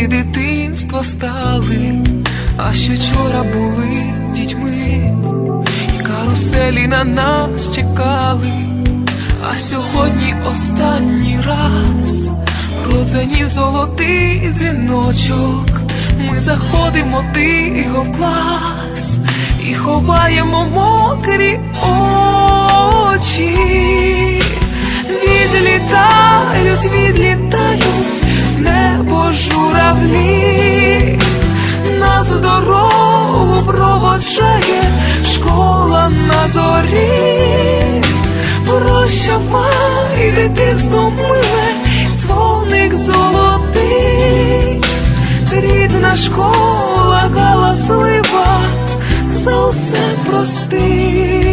друзі дитинства стали, а що вчора були дітьми, і каруселі на нас чекали, а сьогодні останній раз продзвенів золотий дзвіночок. Ми заходимо тихо в клас і ховаємо мокрі очі. Дзвоник золотий, рідна школа галаслива, за усе прости.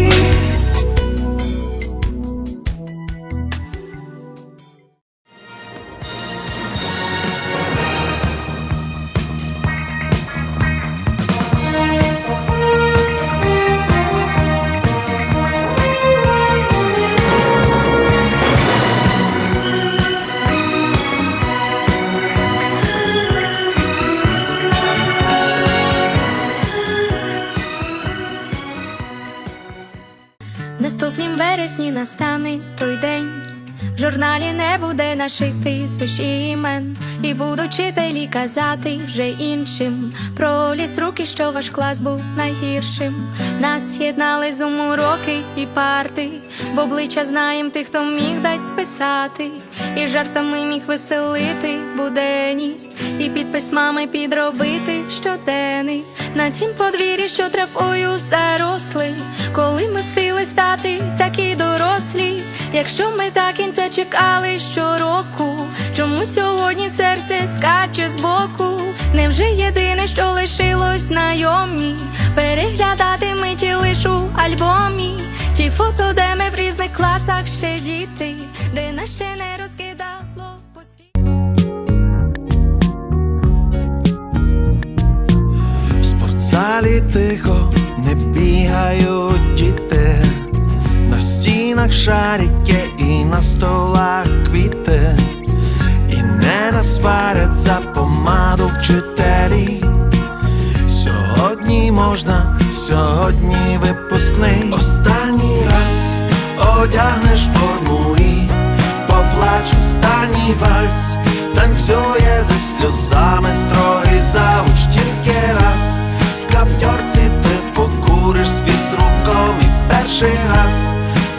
Наступнім вересні настане той день. Журналі не буде наших прізвищ і імен, і будуть вчителі казати вже іншим. Про ліс руки, що ваш клас був найгіршим. Нас єднали зум уроки і парти, в обличчя знаєм тих, хто міг дать списати, і жартами міг веселити буденність, і під письмами підробити щоденний. На тім подвір'ї, що травою заросли, коли ми встигли стати такі дорослі. Якщо ми так кінця чекали щороку, чому сьогодні серце скаче збоку? Невже єдине, що лишилось знайомі? Переглядати миті лиш у альбомі, ті фото, де ми в різних класах ще діти, де нас ще не розкидало шарики і на столах квіти, і не насварять за помаду вчителі. Сьогодні можна, сьогодні випускний. Останній раз одягнеш форму і поплач останній вальс, танцює зі сльозами строгий завуч тільки раз. В каптьорці ти покуриш світ з руком і перший раз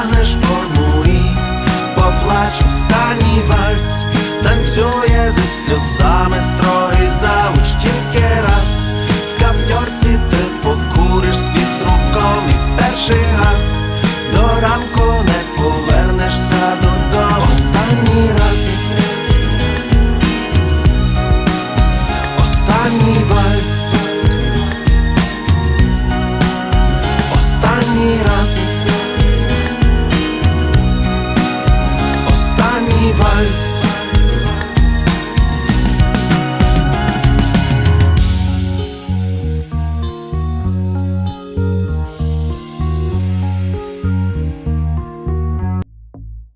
Одягнеш форму і поплач останній вальс, танцює зі сльозами строгий завуч тільки раз. В каптьорці ти покуриш свій з руком і перший раз до ранку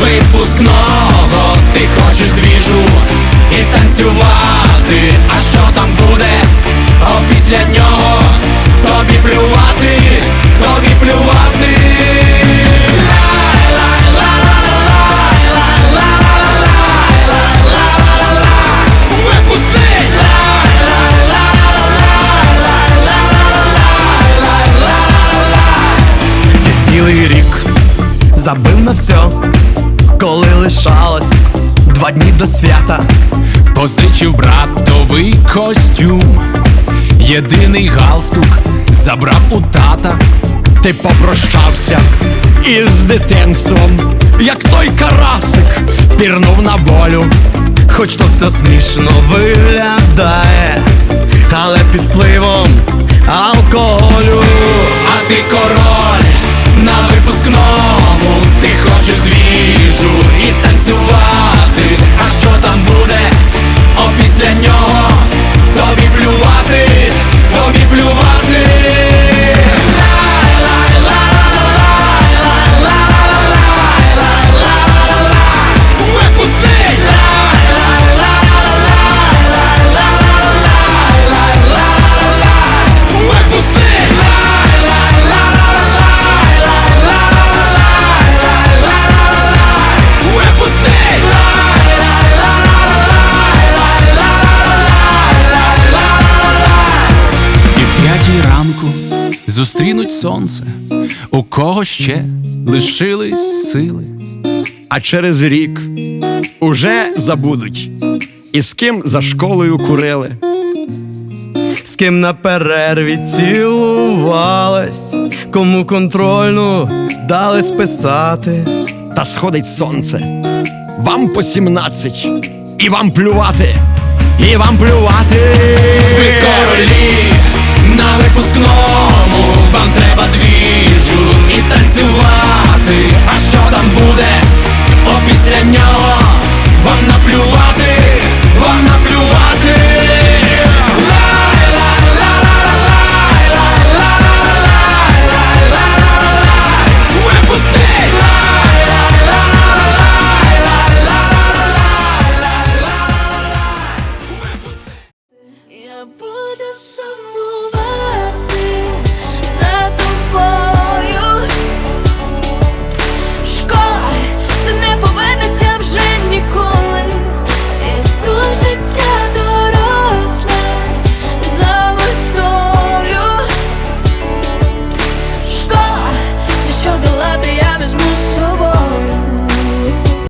випускного, ти хочеш двіжу і танцювати. А що там буде? Після нього тобі плювати, тобі плювати. Цілий рік забив на все, коли лишалось два дні до свята. Позичив братовий костюм, єдиний галстук забрав у тата. Ти попрощався із дитинством, як той карасик пірнув на волю. Хоч то все смішно виглядає, але під впливом алкоголю. А ти король на випускному, ти хочеш двіжу і танцювати. А що там буде? О після нього тобі зустрінуть сонце, у кого ще лишились сили. А через рік уже забудуть, і з ким за школою курили. З ким на перерві цілувались, кому контрольну дали списати. Та сходить сонце, вам по сімнадцять, і вам плювати, і вам плювати. 난 여.